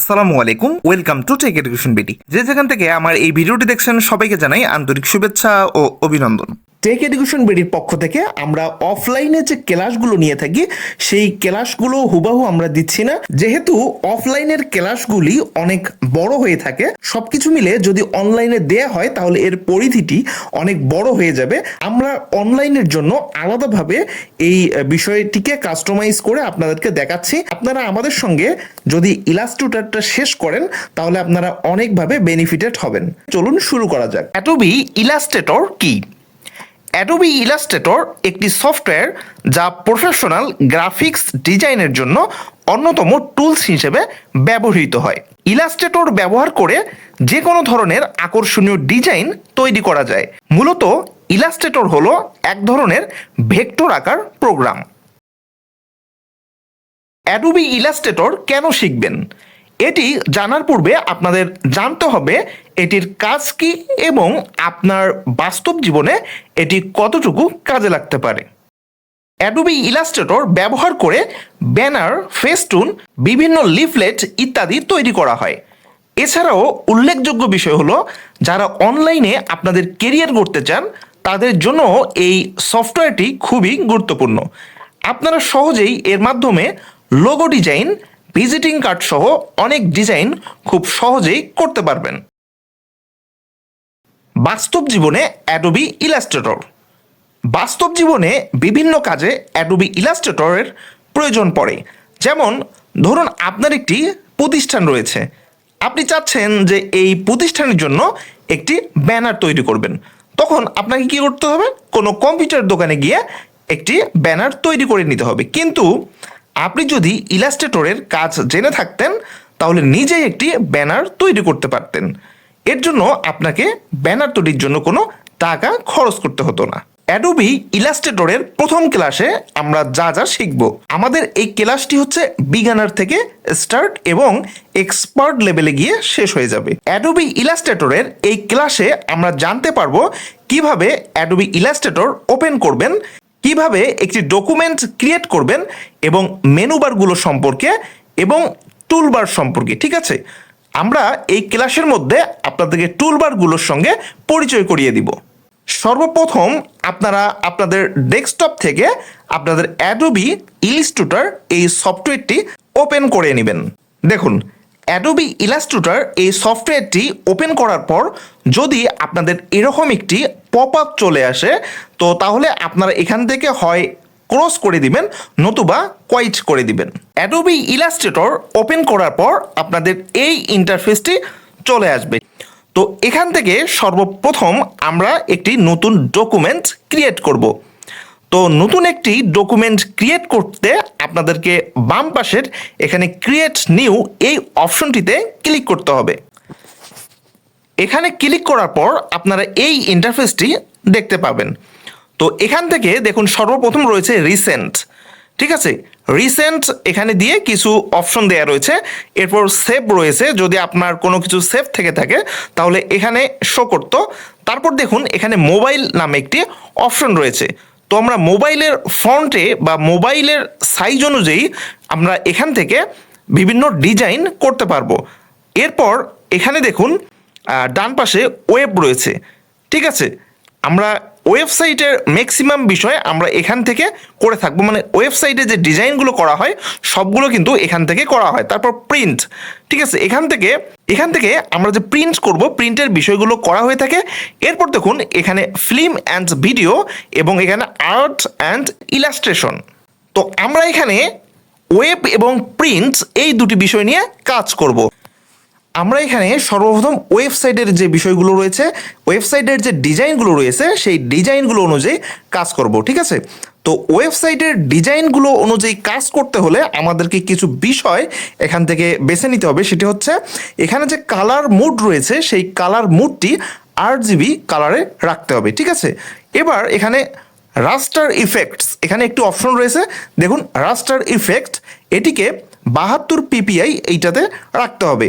আসসালামু আলাইকুম welcome to tech education BD যে যেখান থেকে আমার এই ভিডিওটি দেখছেন, সবাইকে জানাই আন্তরিক শুভেচ্ছা ও অভিনন্দন। টেক এডুকেশন বিডির পক্ষ থেকে আমরা অফলাইনে যে ক্লাসগুলো নিয়ে থাকি, সেই ক্লাসগুলো হুবাহু আমরা দিচ্ছি না। যেহেতু অফলাইনের ক্লাসগুলি অনেক বড় হয়ে থাকে, সবকিছু মিলে যদি অনলাইনে দেয়া হয়, তাহলে এর পরিধিটি অনেক বড় হয়ে যাবে। আমরা অনলাইনের জন্য আলাদাভাবে এই বিষয়টিকে কাস্টমাইজ করে আপনাদেরকে দেখাচ্ছি। আপনারা আমাদের সঙ্গে যদি ইলাস্ট্রেটরটা শেষ করেন, তাহলে আপনারা অনেকভাবে বেনিফিটেড হবেন। চলুন শুরু করা যাক। অ্যাডোবি ইলাস্ট্রেটর কি? অ্যাডোবি ইলাস্ট্রেটর একটি সফটওয়্যার যা প্রফেশনাল গ্রাফিক্স ডিজাইনের জন্য অন্যতম টুলস হিসেবে ব্যবহৃত হয়। ইলাস্ট্রেটর ব্যবহার করে যে কোনো ধরনের আকর্ষণীয় ডিজাইন তৈরি করা যায়। মূলত ইলাস্ট্রেটর হলো এক ধরনের ভেক্টর আকার প্রোগ্রাম অ্যাডোবি ইলাস্ট্রেটর কেন শিখবেন? এটি জানার পূর্বে আপনাদের জানতে হবে এটির কাজ কি এবং আপনার বাস্তব জীবনে এটি কতটুকু কাজে লাগতে পারে। অ্যাডোবি ইলাস্ট্রেটর ব্যবহার করে ব্যানার, ফেস্টুন, বিভিন্ন লিফলেট ইত্যাদি তৈরি করা হয়। এছাড়াও উল্লেখযোগ্য বিষয় হলো, যারা অনলাইনে আপনাদের কেরিয়ার করতে চান, তাদের জন্য এই সফটওয়্যারটি খুবই গুরুত্বপূর্ণ। আপনারা সহজেই এর মাধ্যমে লোগো ডিজাইন ভিজিটিং কার্ড সহ অনেক ডিজাইন খুব সহজেই করতে পারবেন। বাস্তব জীবনে অ্যাডোবি ইলাস্ট্রেটর বাস্তব জীবনে বিভিন্ন কাজে অ্যাডোবি ইলাস্ট্রেটরের প্রয়োজন পড়ে। যেমন, ধরুন আপনার একটি প্রতিষ্ঠান রয়েছে। আপনি চাচ্ছেন যে এই প্রতিষ্ঠানের জন্য একটি ব্যানার তৈরি করবেন। তখন আপনাকে কি করতে হবে? কোনো কম্পিউটার দোকানে গিয়ে একটি ব্যানার তৈরি করে নিতে হবে। কিন্তু আপনি যদি ইলাস্ট্রেটরের কাজ জেনে থাকতেন, তাহলে নিজেই একটি ব্যানার তৈরি করতে পারতেন। এর জন্য আপনাকে ব্যানার তৈরির জন্য কোনো টাকা খরচ করতে হতো না। অ্যাডোবি ইলাস্ট্রেটরের প্রথম ক্লাসে আমরা যা যা শিখব। আমাদের এই ক্লাসটি হচ্ছে বিগানার থেকে স্টার্ট এবং এক্সপার্ট লেভেলে গিয়ে শেষ হয়ে যাবে। অ্যাডোবি ইলাস্ট্রেটরের এই ক্লাসে আমরা জানতে পারব কীভাবে অ্যাডোবি ইলাস্ট্রেটর ওপেন করবেন কীভাবে একটি ডকুমেন্ট ক্রিয়েট করবেন এবং মেনু বারগুলো সম্পর্কে এবং টুলবার সম্পর্কে, ঠিক আছে? আমরা এই ক্লাসের মধ্যে আপনাদেরকে টুলবারগুলোর সঙ্গে পরিচয় করিয়ে দিব। সর্বপ্রথম আপনারা আপনাদের ডেস্কটপ থেকে আপনাদের অ্যাডোবি ইলিস্টুটার এই সফটওয়্যারটি ওপেন করে নেবেন। দেখুন অ্যাডোবি ইলাস্ট্রেটর এই সফটওয়্যারটি ওপেন করার পর যদি আপনাদের এরকম একটি পপ আপ চলে আসে, তো তাহলে আপনারা এখান থেকে হয় ক্রস করে দিবেন নতুবা কোয়াইট করে দিবেন। অ্যাডোবি ইলাস্ট্রেটর ওপেন করার পর আপনাদের এই ইন্টারফেসটি চলে আসবে। তো এখান থেকে সর্বপ্রথম আমরা একটি নতুন ডকুমেন্ট ক্রিয়েট করব। তো নতুন একটি ডকুমেন্ট ক্রিয়েট করতে আপনাদেরকে বাম পাশের এখানে ক্রিয়েট নিউ এই অপশনটিতে ক্লিক করতে হবে। এখানে ক্লিক করার পর আপনারা এই ইন্টারফেসটি দেখতে পাবেন। তো এখান থেকে দেখুন সর্বপ্রথম রয়েছে রিসেন্ট ঠিক আছে? রিসেন্ট এখানে দিয়ে কিছু অপশন দেওয়া রয়েছে। এরপর সেভ রয়েছে। যদি আপনার কোনো কিছু সেভ থেকে থাকে, তাহলে এখানে শো করতো। তারপর দেখুন, এখানে মোবাইল নামে একটি অপশন রয়েছে। তো আমরা মোবাইলের ফন্টে বা মোবাইলের সাইজ অনুযায়ী আমরা এখান থেকে বিভিন্ন ডিজাইন করতে পারব। এরপর এখানে দেখুন ডান পাশে ওয়েব রয়েছে, ঠিক আছে? আমরা ওয়েবসাইটের ম্যাক্সিমাম বিষয় আমরা এখান থেকে করে থাকব মানে ওয়েবসাইটে যে ডিজাইনগুলো করা হয়, সবগুলো কিন্তু এখান থেকে করা হয়। তারপর প্রিন্ট ঠিক আছে? এখান থেকে এখান থেকে আমরা যে প্রিন্ট করব প্রিন্টের বিষয়গুলো করা হয়ে থাকে। এরপর দেখুন, এখানে ফিল্ম অ্যান্ড ভিডিও এবং এখানে আর্ট অ্যান্ড ইলাস্ট্রেশন তো আমরা এখানে ওয়েব এবং প্রিন্ট এই দুটি বিষয় নিয়ে কাজ করব। আমরা এখানে সর্বপ্রথম ওয়েবসাইটের যে বিষয়গুলো রয়েছে, ওয়েবসাইটের যে ডিজাইনগুলো রয়েছে, সেই ডিজাইনগুলো অনুযায়ী কাজ করব, ঠিক আছে? তো ওয়েবসাইটের ডিজাইনগুলো অনুযায়ী কাজ করতে হলে আমাদেরকে কিছু বিষয় এখান থেকে বেছে নিতে হবে, সেটি হচ্ছে এখানে যে কালার মুড রয়েছে, সেই কালার মুডটি আট জিবি কালারে রাখতে হবে, ঠিক আছে? এবার এখানে রাস্টার ইফেক্টস এখানে একটি অপশন রয়েছে। দেখুন রাস্টার ইফেক্ট এটিকে বাহাত্তর পিপিআই এইটাতে রাখতে হবে।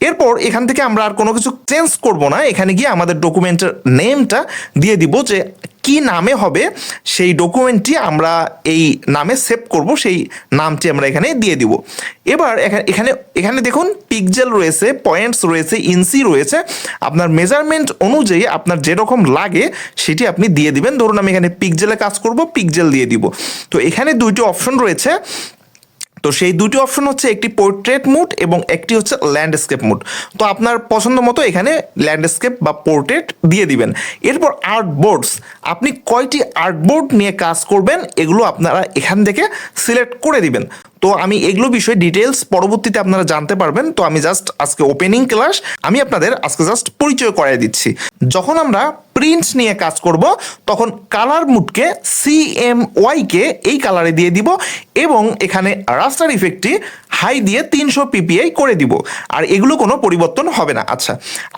এরপর এখান থেকে আমরা আর কোনো কিছু চেঞ্জ করব না। এখানে গিয়ে আমাদের ডকুমেন্টের নেমটা দিয়ে দিব যে কি নামে হবে, সেই ডকুমেন্টটি আমরা এই নামে সেভ করব, সেই নামটি আমরা এখানে দিয়ে দিব। এবার এখা- এখানে এখানে দেখুন পিকজেল রয়েছে পয়েন্টস রয়েছে ইনসি রয়েছে। আপনার মেজারমেন্ট অনুযায়ী আপনার যেরকম লাগে, সেটি আপনি দিয়ে দিবেন। ধরুন আমি এখানে পিকজেলে কাজ করব পিকজেল দিয়ে দিব। তো এখানে দুইটি অপশন রয়েছে। তো সেই দুটি অপশন হচ্ছে একটি পোর্ট্রেট মুড এবং একটি হচ্ছে ল্যান্ডস্কেপ মুড তো আপনার পছন্দ মতো এখানে ল্যান্ডস্কেপ বা পোর্ট্রেট দিয়ে দিবেন। এরপর আর্ট বোর্ডস আপনি কয়টি আর্ট বোর্ড নিয়ে কাজ করবেন, এগুলো আপনারা এখান থেকে সিলেক্ট করে দিবেন। তো আমি এগুলো বিষয়ে ডিটেলস পরবর্তীতে আপনারা জানতে পারবেন। তো আমি জাস্ট আজকে ওপেনিং ক্লাস আমি আপনাদের আজকে জাস্ট পরিচয় করাই দিচ্ছি। যখন আমরা প্রিন্ট নিয়ে কাজ করব, তখন কালার মুডকে সি সিএমওয়াইকে এই কালারে দিয়ে দিব এবং এখানে রাস্টার ইফেক্টটি হাই দিয়ে তিনশো পিপিআই করে দিব। আর এগুলো কোনো পরিবর্তন হবে না। আচ্ছা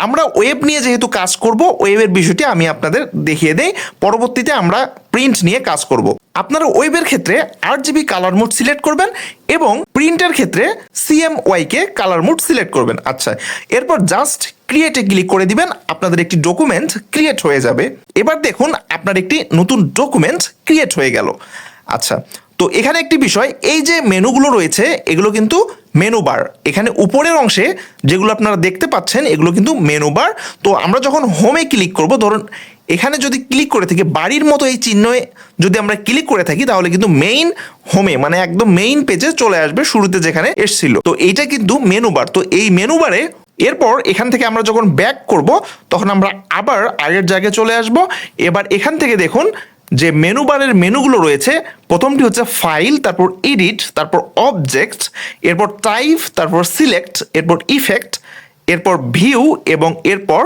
আমরা ওয়েব নিয়ে যেহেতু কাজ করব ওয়েবের বিষয়টি আমি আপনাদের দেখিয়ে দেই। পরবর্তীতে আমরা প্রিন্ট নিয়ে কাজ করব। আপনারা ওয়েবের ক্ষেত্রে আট জিবি কালার মুড সিলেক্ট করবেন এবং প্রিন্টের ক্ষেত্রে সিএমওয়াইকে কালার মুড সিলেক্ট করবেন। আচ্ছা এরপর জাস্ট ক্রিয়েটে ক্লিক করে দিবেন, আপনাদের একটি ডকুমেন্ট ক্রিয়েট হয়ে যাবে। এবার দেখুন, আপনার একটি নতুন ডকুমেন্ট ক্রিয়েট হয়ে গেল। আচ্ছা তো এখানে একটি বিষয়, এই যে মেনুগুলো রয়েছে, এগুলো কিন্তু মেনু বার এখানে উপরের অংশে যেগুলো আপনারা দেখতে পাচ্ছেন, এগুলো কিন্তু মেনু বার তো আমরা যখন হোমে ক্লিক করব, ধরুন, এখানে যদি ক্লিক করে থাকি, বাড়ির মতো এই চিহ্নে যদি আমরা ক্লিক করে থাকি, তাহলে কিন্তু মেইন হোমে মানে একদম মেইন পেজে চলে আসবে শুরুতে যেখানে এসছিল। তো এইটা কিন্তু মেনু বার তো এই মেনু বারে এরপর এখান থেকে আমরা যখন ব্যাক করব, তখন আমরা আবার আগের জায়গায় চলে আসব। এবার এখান থেকে দেখুন যে মেনু বারের মেনুগুলো রয়েছে। প্রথমটি হচ্ছে ফাইল তারপর এডিট তারপর অবজেক্ট এরপর টাইপ তারপর সিলেক্ট এরপর ইফেক্ট এরপর ভিউ এবং এরপর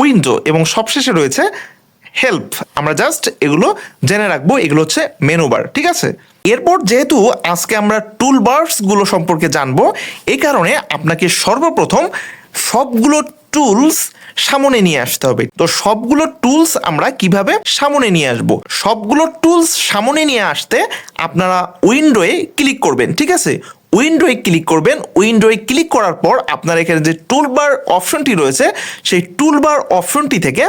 উইন্ডো এবং সবশেষে রয়েছে হেল্প আমরা জাস্ট এগুলো জেনে রাখব, এগুলো হচ্ছে মেনু বার ঠিক আছে? এরপর যেহেতু আজকে আমরা টুলগুলো সম্পর্কে জানব, এই কারণে আপনাকে সর্বপ্রথম সবগুলো টুলস সামনে নিয়ে আসতে হবে। তো সবগুলো টুলস আমরা কীভাবে সামনে নিয়ে আসব? সবগুলো টুলস সামনে নিয়ে আসতে আপনারা উইন্ডোয়ে ক্লিক করবেন, ঠিক আছে? উইন্ডোয়ে ক্লিক করবেন। উইন্ডোয় ক্লিক করার পর আপনার এখানে যে টুলবার অপশনটি রয়েছে, সেই টুলবার অপশনটি থেকে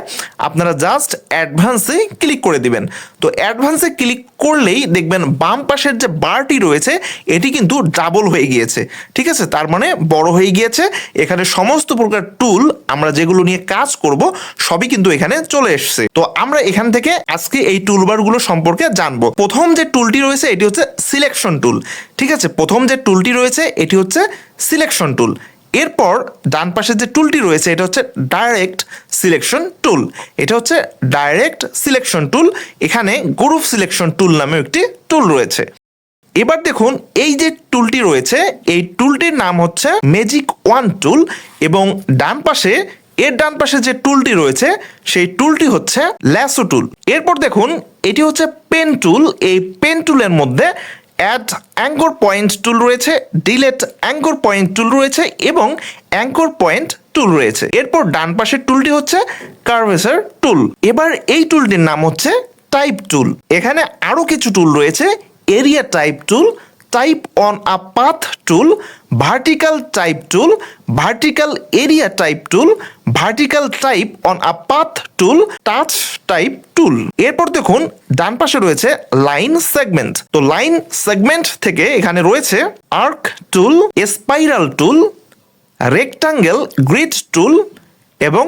আপনারা জাস্ট অ্যাডভান্সে ক্লিক করে দিবেন। তো অ্যাডভান্সে ক্লিক করলেই দেখবেন বাম পাশের যে বারটি রয়েছে, এটি কিন্তু ডাবল হয়ে গিয়েছে। ঠিক আছে? তার মানে বড় হয়ে গিয়েছে। এখানে সমস্ত প্রকার টুল আমরা যেগুলো নিয়ে কাজ করব, সবই কিন্তু এখানে চলে এসছে। তো আমরা এখান থেকে আজকে এই টুলবারগুলো সম্পর্কে জানব। প্রথম যে টুলটি রয়েছে, এটি হচ্ছে সিলেকশন টুল ঠিক আছে, প্রথম যে টুলটি রয়েছে, এটি হচ্ছে সিলেকশন টুল এরপর ডান পাশে যে টুলটি রয়েছে, এটা হচ্ছে ডাইরেক্ট সিলেকশন টুল এটা হচ্ছে ডাইরেক্ট সিলেকশন টুল এখানে গ্রুপ সিলেকশন টুল নামে একটি টুল রয়েছে। এবার দেখুন, এই যে টুলটি রয়েছে, এই টুলটির নাম হচ্ছে ম্যাজিক ওয়ান টুল এবং ডান পাশে, এর ডান পাশে যে টুলটি রয়েছে, সেই টুলটি হচ্ছে ল্যাসো টুল এরপর দেখুন, এটি হচ্ছে পেন টুল এই পেন টুলের মধ্যে অ্যাড অ্যাঙ্কর পয়েন্ট টুল রয়েছে ডিলেট অ্যাঙ্কর পয়েন্ট টুল রয়েছে এবং অ্যাঙ্কর পয়েন্ট টুল রয়েছে। এরপর ডান পাশের টুলটি হচ্ছে কার্ভেসার টুল এবার এই টুলটির নাম হচ্ছে টাইপ টুল এখানে আরও কিছু টুল রয়েছে area type tool type on a path tool vertical type tool vertical area type tool vertical type on a path tool touch type tool এরপর দেখুন, ডান পাশে রয়েছে লাইন সেগমেন্ট তো লাইন সেগমেন্ট থেকে এখানে রয়েছে arc tool spiral tool rectangle grid tool এবং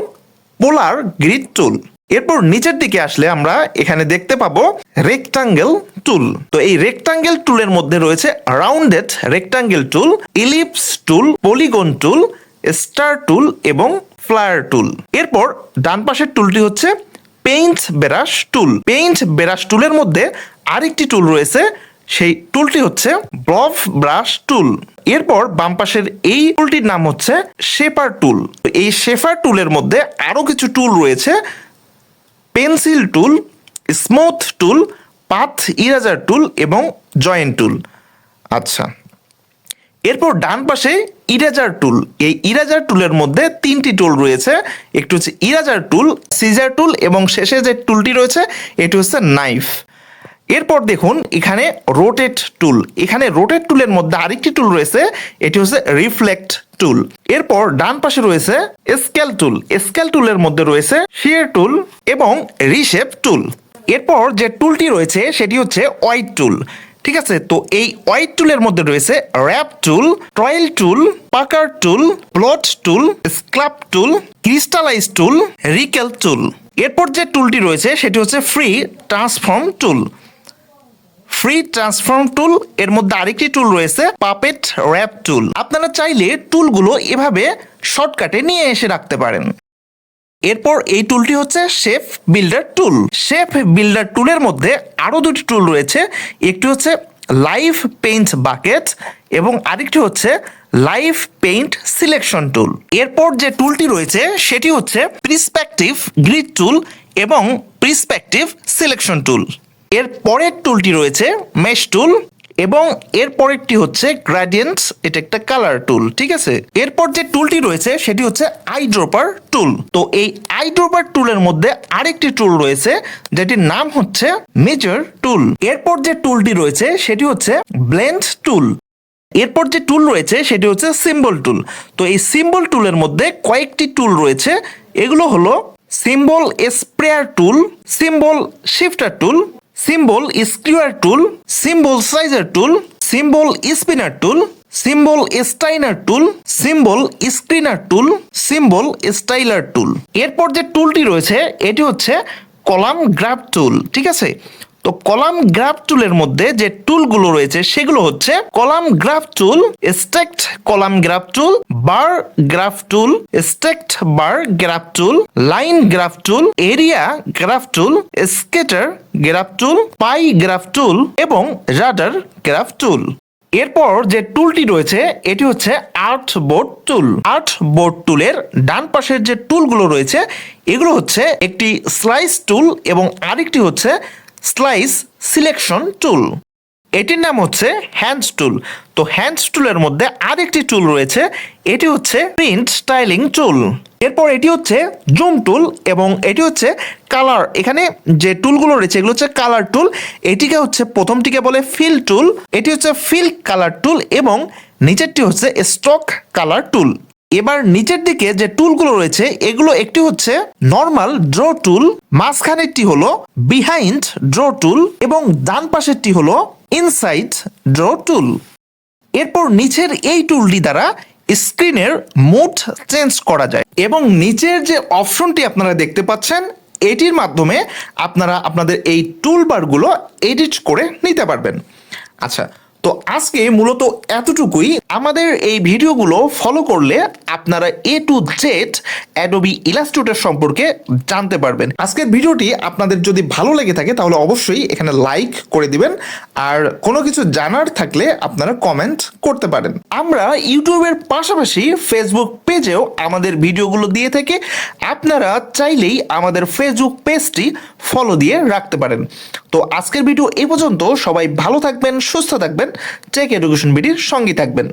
পোলার গ্রিড টুল এরপর নিচের দিকে আসলে আমরা এখানে দেখতে পাবো রেক্টাঙ্গেল টুল তো এই রেক্টাঙ্গেল টুলের মধ্যে রয়েছে rounded rectangle tool ellipse tool polygon tool star tool এবং ফ্লায়ার টুল এরপর ডান পাশের টুলটি হচ্ছে paint brush tool paint brush টুলের মধ্যে আরেকটি টুল রয়েছে, সেই টুলটি হচ্ছে ব্লফ ব্রাশ টুল এরপর বাম পাশের এই টুলটির নাম হচ্ছে শেপার টুল এই শেফার টুলের মধ্যে আরও কিছু টুল রয়েছে pencil tool, smooth tool, path eraser tool এবং জয়েন্ট টুল। আচ্ছা এরপর ডান পাশে ইরাজার টুল। এই ইরাজার টুলের মধ্যে তিনটি টুল রয়েছে। একটি হচ্ছে ইরাজার টুল, সিজার টুল এবং শেষে যে টুলটি রয়েছে, এটি হচ্ছে নাইফ। এরপর দেখুন এখানে রোটেট টুল এখানে রোটেট টুলের মধ্যে আরেকটি টুল রয়েছে, এটি হচ্ছে রিফ্লেক্ট টুল এরপর ডান পাশে রয়েছে স্কেল টুল স্কেল টুলের মধ্যে রয়েছে শিয়ার টুল এবং রিশেপ টুল এরপর যে টুলটি রয়েছে, সেটি হচ্ছে ওয়াইট টুল ঠিক আছে? তো এই ওয়াইট টুলের মধ্যে রয়েছে র্যাপ টুল ট্রয়েল টুল পাকার টুল প্লট টুল স্ক্লাপ টুল ক্রিস্টালাইজ টুল রিকেল টুল এরপর যে টুলটি রয়েছে, সেটি হচ্ছে free transform tool free transform tool এর মধ্যে আরেকটি টুল রয়েছে পাপেট র্যাপ টুল আপনারা চাইলে টুলগুলো এভাবে শর্টকাটে নিয়ে এসে রাখতে পারেন। এরপর এই টুলটি হচ্ছে shape builder tool shape builder টুলের মধ্যে আরও দুটি টুল রয়েছে, একটি হচ্ছে লাইভ পেইন্ট বাকেট এবং আরেকটি হচ্ছে লাইভ পেইন্ট সিলেকশন টুল এরপর যে টুলটি রয়েছে, সেটি হচ্ছে প্রিসপেক্টিভ গ্রিড টুল এবং প্রিসপেক্টিভ সিলেকশন টুল এর পরের টুলটি রয়েছে মেশ টুল এবং এর পরেরটি হচ্ছে গ্রাডিয়েন্টস এটা একটা কালার টুল ঠিক আছে? এরপর যে টুলটি রয়েছে, সেটি হচ্ছে আই ড্রপার টুল তো এই আই ড্রপার টুলের মধ্যে আরেকটি টুল রয়েছে, যেটির নাম হচ্ছে মেজর টুল এরপর যে টুলটি রয়েছে, সেটি হচ্ছে ব্লেন্ড টুল এরপর যে টুল রয়েছে, সেটি হচ্ছে সিম্বল টুল তো এই সিম্বল টুলের মধ্যে কয়েকটি টুল রয়েছে, এগুলো হলো symbol sprayer tool symbol shifter tool symbol skewer tool symbol sizer tool symbol spinner tool symbol stainer tool symbol screener tool symbol styler tool এরপর যে টুলটি রয়েছে, এটি হচ্ছে কলাম গ্রাফ টুল ঠিক আছে? তো কলাম গ্রাফ টুলের মধ্যে যে টুলগুলো রয়েছে, সেগুলো হচ্ছে column graph tool, stacked column graph tool, bar graph tool, stacked bar graph tool, line graph tool, area graph tool, scatter graph tool, pie graph tool এবং রাডার গ্রাফ টুল। এরপর যে টুলটি রয়েছে, এটি হচ্ছে art board tool. Art board টুলের ডান পাশের যে টুলগুলো রয়েছে, এগুলো হচ্ছে একটি স্লাইস টুল এবং আরেকটি হচ্ছে স্লাইস সিলেকশন টুল। এটির নাম হচ্ছে হ্যান্ডস টুল। তো হ্যান্ডস টুলের মধ্যে আরেকটি টুল রয়েছে, এটি হচ্ছে প্রিন্ট স্টাইলিং টুল। এরপর এটি হচ্ছে জুম টুল এবং এটি হচ্ছে কালার। এখানে যে টুলগুলো রয়েছে, এগুলো হচ্ছে কালার টুল। এটিকে হচ্ছে প্রথমটিকে বলে ফিল টুল, এটি হচ্ছে ফিল কালার টুল এবং নিচেরটি হচ্ছে স্টক কালার টুল। এবার নিচের দিকে যে টুলগুলো রয়েছে, এগুলো একটি হচ্ছে নর্মাল ড্র টুল মাঝখানেরটি হলো বিহাইন্ড ড্র টুল এবং ডান পাশেরটি হলো ইনসাইড ড্র টুল এরপর নিচের এই টুলটি দ্বারা স্ক্রিনের মুড চেঞ্জ করা যায় এবং নিচের যে অপশনটি আপনারা দেখতে পাচ্ছেন, এটির মাধ্যমে আপনারা আপনাদের এই টুলবারগুলো এডিট করে নিতে পারবেন। আচ্ছা তো আজকে মূলত এতটুকুই। আমাদের এই ভিডিওগুলো ফলো করলে আপনারা A to Z Adobe Illustrator সম্পর্কে জানতে পারবেন। আজকের ভিডিওটি আপনাদের যদি ভালো লেগে থাকে তাহলে অবশ্যই এখানে লাইক করে দিবেন। আর কোনো কিছু জানার থাকলে আপনারা কমেন্ট করতে পারেন। আমরা ইউটিউবের পাশাপাশি ফেসবুক পেজেও আমাদের ভিডিওগুলো দিয়ে থাকি। আপনারা চাইলেই আমাদের ফেসবুক পেজটি ফলো দিয়ে রাখতে পারেন। তো আজকের ভিডিও এ পর্যন্ত সবাই ভালো থাকবেন, সুস্থ থাকবেন। টেক এডুকেশন বিডির সঙ্গী থাকবেন।